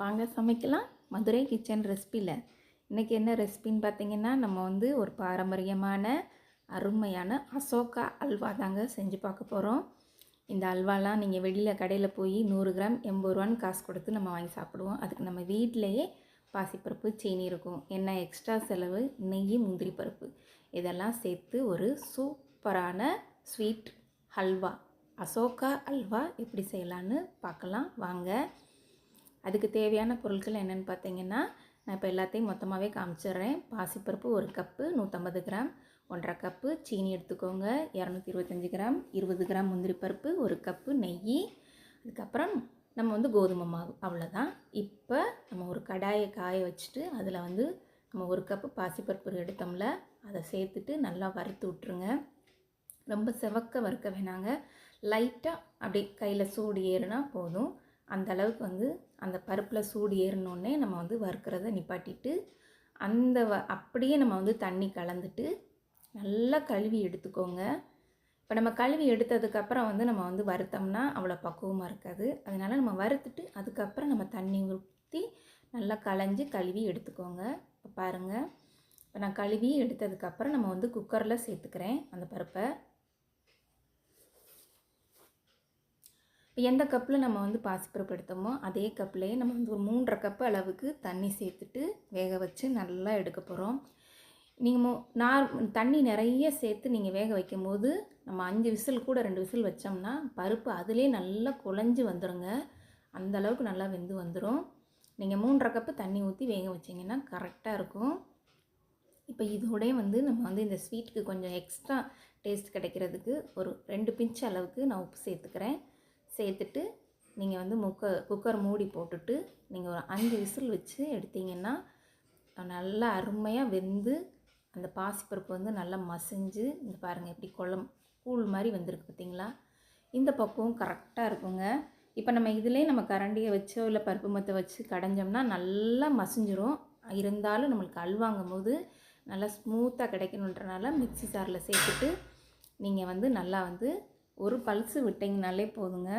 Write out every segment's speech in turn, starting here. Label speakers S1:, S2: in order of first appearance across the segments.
S1: வாங்க சமைக்கலாம். மதுரை கிச்சன் ரெசிபியில் இன்றைக்கி என்ன ரெசிபின்னு பார்த்தீங்கன்னா நம்ம வந்து ஒரு பாரம்பரியமான அருமையான அசோகா அல்வா தாங்க செஞ்சு பார்க்க போகிறோம் இந்த அல்வாலாம் நீங்கள் வெளியில் கடையில் போய் நூறு கிராம் எண்பது ரூபான்னு காசு கொடுத்து நம்ம வாங்கி சாப்பிடுவோம். அதுக்கு நம்ம வீட்டிலையே பாசிப்பருப்பு சீனி இருக்கும். என்ன எக்ஸ்ட்ரா செலவு? நெய் முந்திரி பருப்பு. இதெல்லாம் சேர்த்து ஒரு சூப்பரான ஸ்வீட் ஹல்வா அசோகா அல்வா எப்படி செய்யலான்னு பார்க்கலாம். வாங்க. அதுக்கு தேவையான பொருட்கள் என்னென்னு பார்த்தீங்கன்னா நான் இப்போ எல்லாத்தையும் மொத்தமாகவே காமிச்சிடுறேன். பாசிப்பருப்பு ஒரு கப்பு நூற்றம்பது கிராம். ஒன்றரை கப்பு. சீனி எடுத்துக்கோங்க. இரநூத்தி இருபத்தஞ்சி கிராம். இருபது கிராம் முந்திரி பருப்பு ஒரு கப்பு நெய். அதுக்கப்புறம் நம்ம வந்து கோதுமை மாவு. அவ்வளோதான். இப்போ நம்ம ஒரு கடாயை காய வச்சுட்டு அதில் வந்து நம்ம ஒரு கப்பு பாசிப்பருப்பு எடுத்தோம்ல அதை சேர்த்துட்டு நல்லா வறுத்து விட்ருங்க ரொம்ப செவக்க வறுக்க வேணாங்க. லைட்டாக அப்படியே கையில் சூடு ஏறுனா போதும். அந்த அளவுக்கு வந்து அந்த பருப்பில் சூடு ஏறினோடனே நம்ம வந்து வறுக்கிறத நிப்பாட்டிட்டு அந்த வ அப்படியே நம்ம வந்து தண்ணி கலந்துட்டு நல்லா கழுவி எடுத்துக்கோங்க. இப்போ நம்ம கழுவி எடுத்ததுக்கப்புறம் வந்து நம்ம வந்து வறுத்தோம்னா அவ்வளோ பக்குவமாக இருக்காது. அதனால் நம்ம வறுத்துட்டு அதுக்கப்புறம் நம்ம தண்ணி ஊற்றி நல்லா களைஞ்சி கழுவி எடுத்துக்கோங்க. இப்போ பாருங்கள் இப்போ நான் கழுவி எடுத்ததுக்கப்புறம் நம்ம வந்து குக்கரில் சேர்த்துக்கிறேன் அந்த பருப்பை. இப்போ எந்த கப்பில் நம்ம வந்து பாசிப்பருப்பு எடுத்தோமோ அதே கப்லேயே நம்ம வந்து ஒரு மூன்றரை கப்பு அளவுக்கு தண்ணி சேர்த்துட்டு வேக வச்சு நல்லா எடுக்க போகிறோம். நீங்கள் மோ நார் தண்ணி நிறைய சேர்த்து நீங்கள் வேக வைக்கும் போது நம்ம அஞ்சு விசில் கூட ரெண்டு விசில் வச்சோம்னா பருப்பு அதிலே நல்லா குழஞ்சி வந்துடுங்க அந்த அளவுக்கு நல்லா வெந்து வந்துடும் நீங்கள் மூன்றரை கப்பு தண்ணி ஊற்றி வேக வச்சிங்கன்னா கரெக்டாக இருக்கும். இப்போ இதோடய வந்து நம்ம வந்து இந்த ஸ்வீட்டுக்கு கொஞ்சம் எக்ஸ்ட்ரா டேஸ்ட் கிடைக்கிறதுக்கு ஒரு ரெண்டு பிஞ்ச் அளவுக்கு நான் உப்பு சேர்த்துக்கிறேன். சேர்த்துட்டு நீங்கள் வந்து முக்க குக்கர் மூடி போட்டுட்டு நீங்கள் ஒரு அஞ்சு விசில் வச்சு எடுத்தீங்கன்னா நல்லா அருமையாக வெந்து அந்த பாசிப்பருப்பு வந்து நல்லா மசிஞ்சு இந்த பாருங்கள் எப்படி குளம் கூழ் மாதிரி வந்திருக்கு பார்த்தீங்களா? இந்த பக்குவம் கரெக்டாக இருக்குங்க. இப்போ நம்ம இதிலே நம்ம கரண்டியை வச்சோ இல்லை பருப்பு மத்தை வச்சு கடைஞ்சோம்னா நல்லா மசிஞ்சிரும். இருந்தாலும் நம்மளுக்கு அல்வாங்கும் போது நல்லா ஸ்மூத்தாக கிடைக்கணுன்றனால மிக்சி சாரில் சேர்த்துட்டு நீங்கள் வந்து நல்லா வந்து ஒரு பல்ஸு விட்டிங்கனாலே போதுங்க.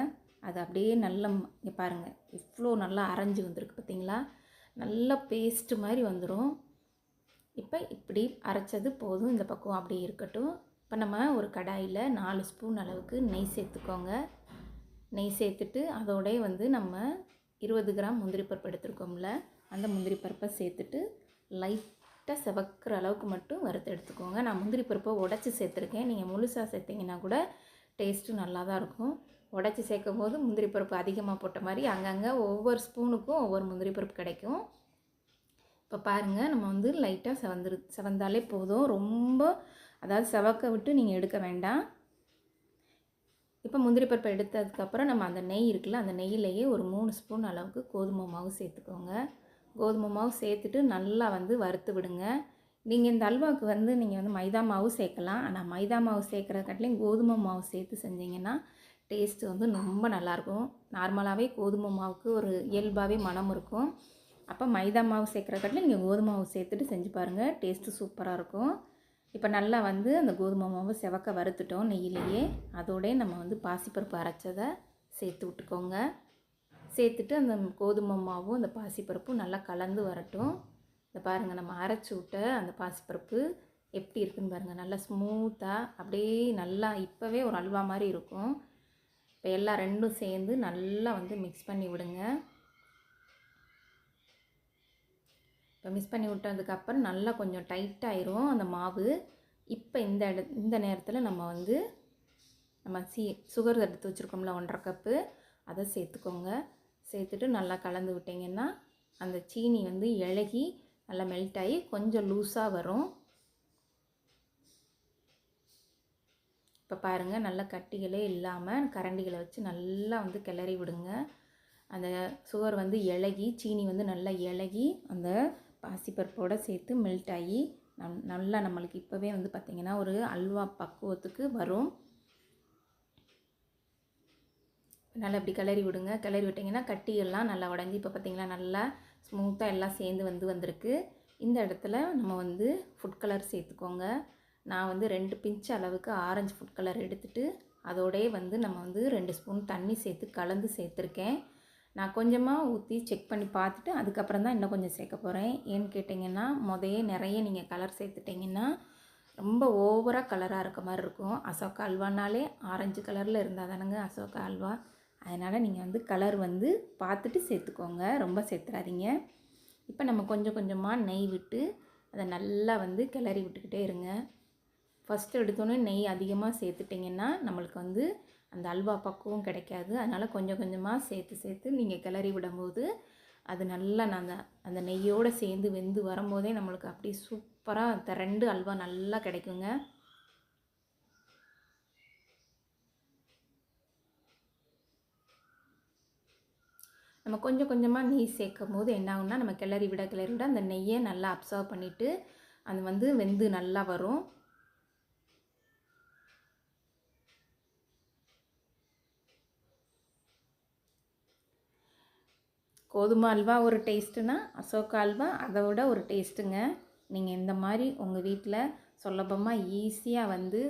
S1: அது அப்படியே நல்ல இங்கே பாருங்கள் இவ்வளோ நல்லா அரைஞ்சி வந்திருக்கு பார்த்தீங்களா நல்ல பேஸ்ட்டு மாதிரி வந்துடும் இப்போ இப்படி அரைச்சது போதும். இந்த பக்கம் அப்படி இருக்கட்டும். இப்போ நம்ம ஒரு கடாயில் நாலு ஸ்பூன் அளவுக்கு நெய் சேர்த்துக்கோங்க. நெய் சேர்த்துட்டு அதோடய வந்து நம்ம இருபது கிராம் முந்திரி பருப்பு எடுத்துருக்கோம்ல. அந்த முந்திரி பருப்பை சேர்த்துட்டு லைட்டாக செவக்கிற அளவுக்கு மட்டும் வறுத்து எடுத்துக்கோங்க. நான் முந்திரி பருப்பை உடச்சி சேர்த்துருக்கேன். நீங்கள் முழுசாக சேர்த்திங்கன்னா கூட டேஸ்ட்டும் நல்லா தான் இருக்கும். உடச்சி சேர்க்கும் போது முந்திரி பருப்பு அதிகமாக போட்ட மாதிரி அங்கங்கே ஒவ்வொரு ஸ்பூனுக்கும் ஒவ்வொரு முந்திரி பருப்பு கிடைக்கும். இப்போ பாருங்கள் நம்ம வந்து லைட்டாக செவந்துரு செவந்தாலே போதும். ரொம்ப அதாவது செவக்க விட்டு நீங்கள் எடுக்க வேண்டாம். இப்போ முந்திரி பருப்பு எடுத்ததுக்கப்புறம் நம்ம அந்த நெய் இருக்குல்ல அந்த நெய்யிலேயே ஒரு மூணு ஸ்பூன் அளவுக்கு கோதுமை மாவு சேர்த்துக்கோங்க. கோதுமை மாவு சேர்த்துட்டு நல்லா வந்து வறுத்து விடுங்க. நீங்கள் இந்த அல்வாவுக்கு வந்து நீங்கள் வந்து மைதா மாவு சேர்க்கலாம். ஆனால் மைதா மாவு சேர்க்குற கட்டிலையும் கோதுமை மாவு சேர்த்து செஞ்சிங்கன்னா டேஸ்ட்டு வந்து ரொம்ப நல்லாயிருக்கும். நார்மலாகவே கோதுமை மாவுக்கு ஒரு இயல்பாகவே மனம் இருக்கும். அப்போ மைதா மாவு சேர்க்குற காட்டிலும் நீங்கள் கோதுமை மாவு சேர்த்துட்டு செஞ்சு பாருங்கள் டேஸ்ட்டு சூப்பராக இருக்கும். இப்போ நல்லா வந்து அந்த கோதுமை மாவு செவக்க வறுத்துட்டோம் நெய்யிலேயே. அதோடய நம்ம வந்து பாசிப்பருப்பு அரைச்சதை சேர்த்து விட்டுக்கோங்க. சேர்த்துட்டு அந்த கோதுமை மாவும் அந்த பாசிப்பருப்பும் நல்லா கலந்து வரட்டும். இந்த பாருங்கள் நம்ம அரைச்சி விட்ட அந்த பாசிப்பருப்பு எப்படி இருக்குன்னு பாருங்கள் நல்லா ஸ்மூத்தாக அப்படியே நல்லா இப்போவே ஒரு அல்வா மாதிரி இருக்கும். இப்போ எல்லாம் ரெண்டும் சேர்ந்து நல்லா வந்து மிக்ஸ் பண்ணி விடுங்க. இப்போ மிக்ஸ் பண்ணி விட்டதுக்கப்புறம் நல்லா கொஞ்சம் டைட்டாயிரும் அந்த மாவு. இப்போ இந்த இட இந்த நேரத்தில் நம்ம வந்து நம்ம சீ சுகர் எடுத்து வச்சுருக்கோம்ல ஒன்றரை கப்பு. அதை சேர்த்துக்கோங்க. சேர்த்துட்டு நல்லா கலந்து விட்டிங்கன்னா அந்த சீனி வந்து இழகி நல்லா மெல்ட் ஆகி கொஞ்சம் லூஸாக வரும். இப்போ பாருங்கள் நல்லா கட்டிகளே இல்லாமல் கரண்டிகளை வச்சு நல்லா வந்து கிளறி விடுங்க. அந்த சுகர் வந்து இலகி சீனி வந்து நல்லா இலகி அந்த பாசிப்பருப்போடு சேர்த்து மெல்ட் ஆகி நம் நல்லா நம்மளுக்கு இப்போவே வந்து பார்த்திங்கன்னா ஒரு அல்வா பக்குவத்துக்கு வரும். நல்லா இப்படி கிளறி விடுங்க. கிளறி விட்டிங்கன்னா கட்டியெல்லாம் நல்லா உடஞ்சி இப்போ பார்த்திங்கன்னா நல்லா ஸ்மூத்தாக எல்லாம் சேர்ந்து வந்து வந்திருக்கு. இந்த இடத்துல நம்ம வந்து ஃபுட் கலர் சேர்த்துக்கோங்க. நான் வந்து ரெண்டு பிஞ்ச் அளவுக்கு ஆரஞ்சு ஃபுட் கலர் எடுத்துகிட்டு அதோடய வந்து நம்ம வந்து ரெண்டு ஸ்பூன் தண்ணி சேர்த்து கலந்து சேர்த்துருக்கேன். நான் கொஞ்சமாக ஊற்றி செக் பண்ணி பார்த்துட்டு அதுக்கப்புறம் தான் இன்னும் கொஞ்சம் சேர்க்க போகிறேன் ஏன்னு கேட்டிங்கன்னா முதையே நிறைய நீங்கள் கலர் சேர்த்துட்டிங்கன்னா ரொம்ப ஓவராக கலராக இருக்க மாதிரி இருக்கும். அசோகா அல்வானாலே ஆரஞ்சு கலரில் இருந்தால் தானேங்க அசோகா அல்வா? அதனால் நீங்கள் வந்து கலர் வந்து பார்த்துட்டு சேர்த்துக்கோங்க. ரொம்ப சேர்த்துறாதீங்க. இப்போ நம்ம கொஞ்சம் கொஞ்சமாக நெய் விட்டு அதை நல்லா வந்து கிளறி விட்டுக்கிட்டே இருங்க. ஃபஸ்ட்டு எடுத்தோன்னே நெய் அதிகமாக சேர்த்துட்டிங்கன்னா நம்மளுக்கு வந்து அந்த அல்வா பக்குவம் கிடைக்காது. அதனால் கொஞ்சம் கொஞ்சமாக சேர்த்து சேர்த்து நீங்கள் கிளறி விடும்போது அது நல்லா நான் அந்த அந்த நெய்யோடு சேர்ந்து வெந்து வரும்போதே நம்மளுக்கு அப்படியே சூப்பராக திரண்டு அல்வா நல்லா கிடைக்குங்க. நம்ம கொஞ்சம் கொஞ்சமாக நெய் சேர்க்கும் போது என்ன ஆகும்னா நம்ம கிளறி விட கிளறி விட அந்த நெய்யை நல்லா அப்சர்வ் பண்ணிவிட்டு அது வந்து வெந்து நல்லா வரும். கோதுமை அல்வா ஒரு டேஸ்ட்டுனா அசோகா அல்வா அதை விட ஒரு டேஸ்ட்டுங்க நீங்கள் இந்த மாதிரி உங்கள் வீட்டில் சுலபமாக ஈஸியாக வந்து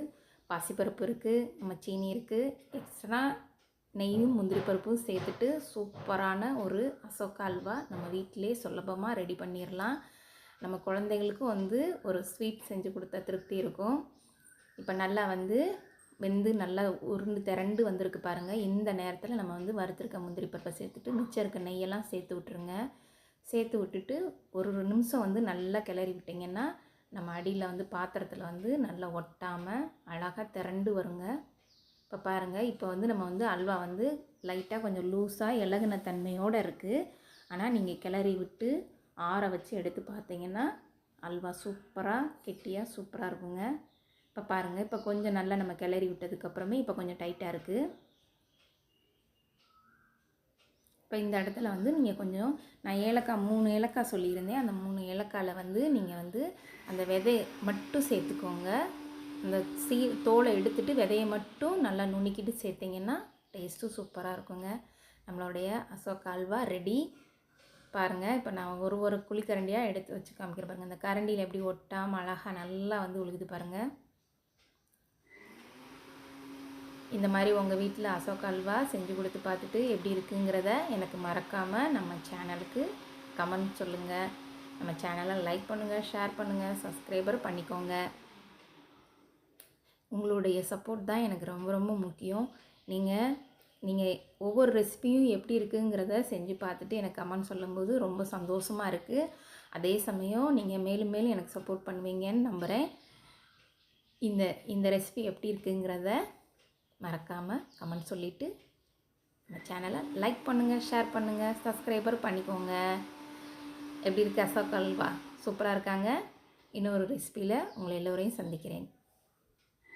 S1: பாசிப்பருப்பு இருக்குது நம்ம சீனி இருக்குது எக்ஸ்ட்ரா நெய்யும் முந்திரி பருப்பும் சேர்த்துட்டு சூப்பரான ஒரு அசோகா அல்வா நம்ம வீட்டிலே சுலபமாக ரெடி பண்ணிடலாம் நம்ம குழந்தைகளுக்கும் வந்து ஒரு ஸ்வீட் செஞ்சு கொடுத்த திருப்தி இருக்கும். இப்போ நல்லா வந்து வெந்து நல்லா உருண்டு திரண்டு வந்திருக்கு பாருங்கள் இந்த நேரத்தில் நம்ம வந்து வறுத்துருக்க முந்திரி பருப்பை சேர்த்துட்டு மிச்சம் இருக்க நெய்யெல்லாம் சேர்த்து விட்ருங்க சேர்த்து விட்டுட்டு ஒரு ஒரு நிமிஷம் வந்து நல்லா கிளறி விட்டிங்கன்னா நம்ம அடியில் வந்து பாத்திரத்தில் வந்து நல்லா ஒட்டாமல் அழகாக திரண்டு வருங்க. இப்போ பாருங்கள் இப்போ வந்து நம்ம வந்து அல்வா வந்து லைட்டாக கொஞ்சம் லூஸாக இலகுன தன்மையோடு இருக்குது ஆனால் நீங்கள் கிளறி விட்டு ஆற வச்சு எடுத்து பார்த்தீங்கன்னா அல்வா சூப்பராக கெட்டியாக சூப்பராக இருக்குங்க. இப்போ பாருங்கள் இப்போ கொஞ்சம் நல்லா நம்ம கிளறி விட்டதுக்கப்புறமே இப்போ கொஞ்சம் டைட்டாக இருக்குது இப்போ இந்த இடத்துல வந்து நீங்கள் கொஞ்சம் நான் ஏலக்காய் மூணு ஏலக்காய் சொல்லியிருந்தேன். அந்த மூணு ஏலக்காயில் வந்து நீங்கள் வந்து அந்த விதை மட்டும் சேர்த்துக்கோங்க. அந்த சீ தோலை எடுத்துட்டு விதையை மட்டும் நல்லா நுணுக்கிட்டு சேர்த்திங்கன்னா டேஸ்ட்டும் சூப்பராக இருக்குங்க. நம்மளுடைய அசோக் அல்வா ரெடி பாருங்கள் இப்போ நான் ஒரு ஒரு குழிக்கரண்டியாக எடுத்து வச்சு காமிக்கிறேன் பாருங்கள் இந்த கரண்டியில் எப்படி ஒட்டாமல் அழகாக நல்லா வந்து உழுகுது பாருங்கள் இந்த மாதிரி உங்கள் வீட்டில் அசோக் அல்வா செஞ்சு கொடுத்து பார்த்துட்டு எப்படி இருக்குங்கிறத எனக்கு மறக்காமல் நம்ம சேனலுக்கு கமெண்ட் சொல்லுங்கள் நம்ம சேனலை லைக் பண்ணுங்கள் ஷேர் பண்ணுங்கள் சப்ஸ்கிரைபர் பண்ணிக்கோங்க. உங்களுடைய சப்போர்ட் தான் எனக்கு ரொம்ப ரொம்ப முக்கியம். நீங்கள் நீங்கள் ஒவ்வொரு ரெசிபியும் எப்படி இருக்குங்கிறத செஞ்சு பார்த்துட்டு எனக்கு கமெண்ட் சொல்லும்போது ரொம்ப சந்தோஷமாக இருக்குது அதே சமயம் நீங்கள் மேலும் மேலும் எனக்கு சப்போர்ட் பண்ணுவீங்கன்னு நம்புகிறேன் இந்த இந்த ரெசிபி எப்படி இருக்குங்கிறத மறக்காமல் கமெண்ட் சொல்லிவிட்டு நம்ம சேனலை லைக் பண்ணுங்கள் ஷேர் பண்ணுங்கள் சப்ஸ்கிரைபர் பண்ணிக்கோங்க. எப்படி இருக்கு அசோக் அல்வா? சூப்பராக இருக்காங்க. இன்னொரு ரெசிபியில் உங்களை எல்லோரையும் சந்திக்கிறேன்.